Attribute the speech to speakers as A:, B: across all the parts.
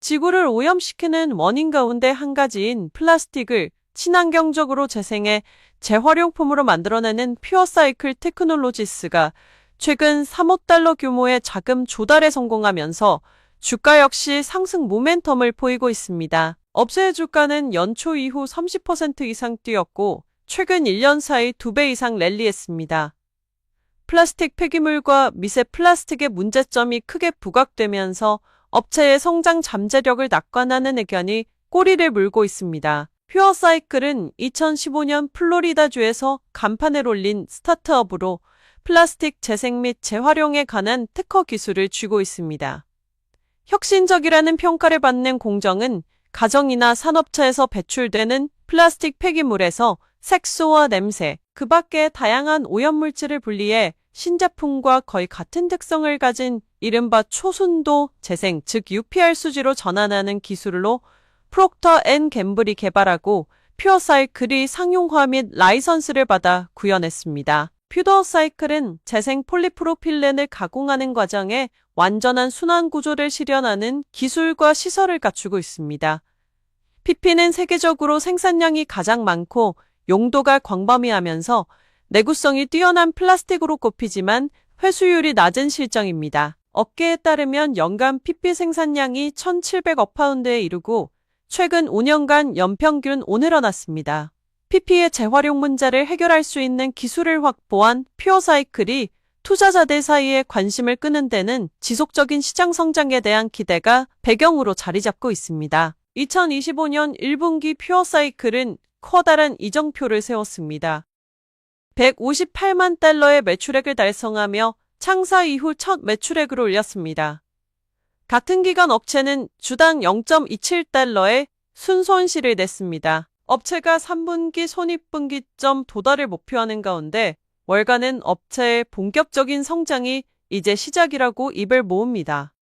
A: 지구를 오염시키는 원인 가운데 한 가지인 플라스틱을 친환경적으로 재생해 재활용품으로 만들어내는 퓨어사이클 테크놀로지스가 최근 3억 달러 규모의 자금 조달에 성공하면서 주가 역시 상승 모멘텀을 보이고 있습니다. 업체의 주가는 연초 이후 30% 이상 뛰었고 최근 1년 사이 2배 이상 랠리했습니다. 플라스틱 폐기물과 미세 플라스틱의 문제점이 크게 부각되면서 업체의 성장 잠재력을 낙관하는 의견이 꼬리를 물고 있습니다. 퓨어사이클은 2015년 플로리다주에서 간판을 올린 스타트업으로 플라스틱 재생 및 재활용에 관한 특허 기술을 쥐고 있습니다. 혁신적이라는 평가를 받는 공정은 가정이나 산업체에서 배출되는 플라스틱 폐기물에서 색소와 냄새, 그 밖의 다양한 오염물질을 분리해 신제품과 거의 같은 특성을 가진 이른바 초순도 재생, 즉 UPR 수지로 전환하는 기술로 프록터 앤 갬블이 개발하고 퓨어사이클이 상용화 및 라이선스를 받아 구현했습니다. 퓨어사이클은 재생 폴리프로필렌을 가공하는 과정에 완전한 순환 구조를 실현하는 기술과 시설을 갖추고 있습니다. PP는 세계적으로 생산량이 가장 많고 용도가 광범위하면서 내구성이 뛰어난 플라스틱으로 꼽히지만 회수율이 낮은 실정입니다. 업계에 따르면 연간 PP 생산량이 1,700억 파운드에 이르고 최근 5년간 연평균 5 늘어났습니다. PP의 재활용 문제를 해결할 수 있는 기술을 확보한 퓨어사이클이 투자자들 사이에 관심을 끄는 데는 지속적인 시장 성장에 대한 기대가 배경으로 자리 잡고 있습니다. 2025년 1분기 퓨어사이클은 커다란 이정표를 세웠습니다. 158만 달러의 매출액을 달성하며 창사 이후 첫 매출액을 올렸습니다. 같은 기간 업체는 주당 0.27달러의 순손실을 냈습니다. 업체가 3분기 손익분기점 도달을 목표하는 가운데 월가는 업체의 본격적인 성장이 이제 시작이라고 입을 모읍니다.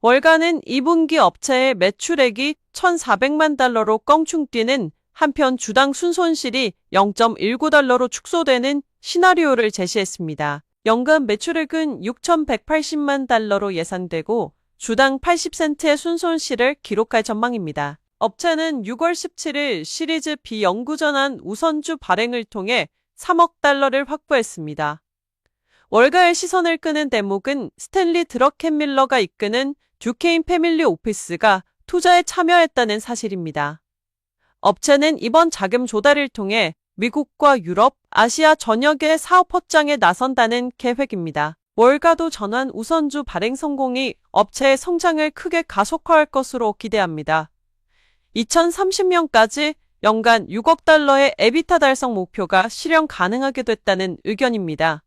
A: 월가는 2분기 업체의 매출액이 1,400만 달러로 껑충 뛰는 한편 주당 순손실이 0.19달러로 축소되는 시나리오를 제시했습니다. 연간 매출액은 6,180만 달러로 예상되고 주당 80센트의 순손실을 기록할 전망입니다. 업체는 6월 17일 시리즈 비영구전환 우선주 발행을 통해 3억 달러를 확보했습니다. 월가의 시선을 끄는 대목은 스탠리 드럭캔밀러가 이끄는 듀케인 패밀리 오피스가 투자에 참여했다는 사실입니다. 업체는 이번 자금 조달을 통해 미국과 유럽, 아시아 전역의 사업 확장에 나선다는 계획입니다. 월가도 전환 우선주 발행 성공이 업체의 성장을 크게 가속화할 것으로 기대합니다. 2030년까지 연간 6억 달러의 에비타 달성 목표가 실현 가능하게 됐다는 의견입니다.